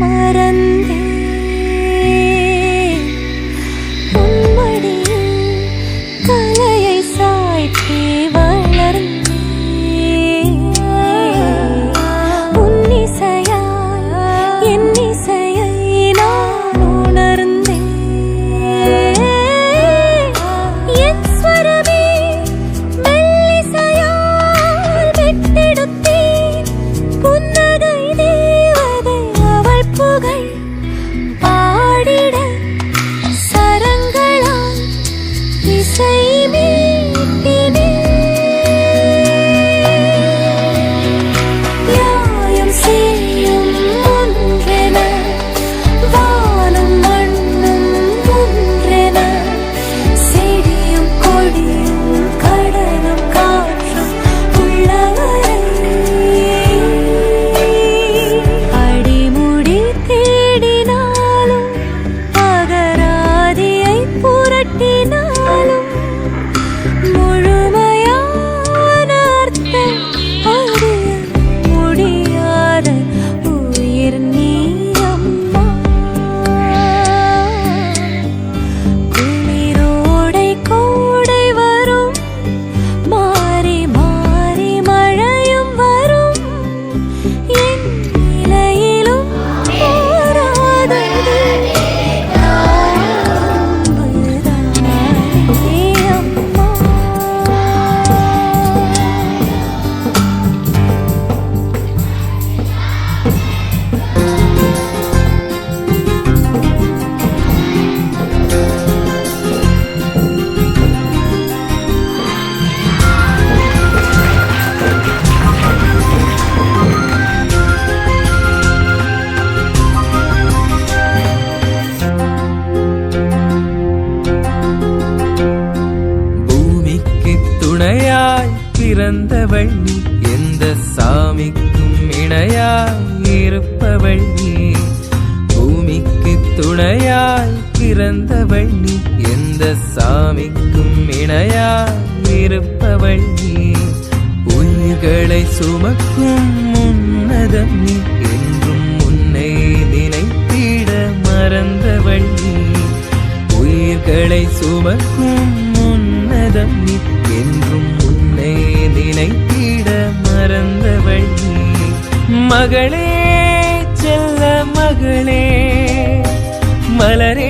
மறந்தே பிறந்தவள் நீ. எந்த சாமிக்கும் இணையாய் இருப்பவள் நீ. பூமிக்கு துணையாய் பிறந்தவள் நீ. எந்த சாமிக்கும் இணையாய் இருப்பவள் நீ. உயிர்களை சுமக்கும் உன்னதம் நீ. என்றும் உன்னை நினைத்திட மறந்தவள் நீ. உயிர்களை சுமக்கும் உன்னதம் நீ. என்று மகளே செல்ல மகளே மலரே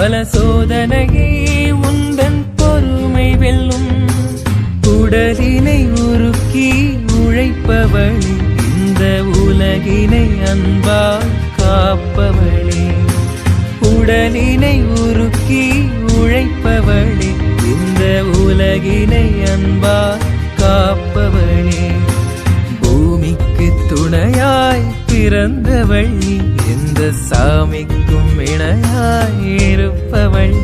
பல சோதனையை உந்தன் பொறுமை வெல்லும். உடலினை உருக்கி உழைப்பவளே இந்த உலகினை அன்பால் காப்பவளே. உடலினை உருக்கி உழைப்பவளே இந்த உலகினை அன்பால் காப்பவளே. பூமிக்கு துணையாய் பிறந்தவள் எந்த சாமிக்கும் இணையாயே. இருப்பவள்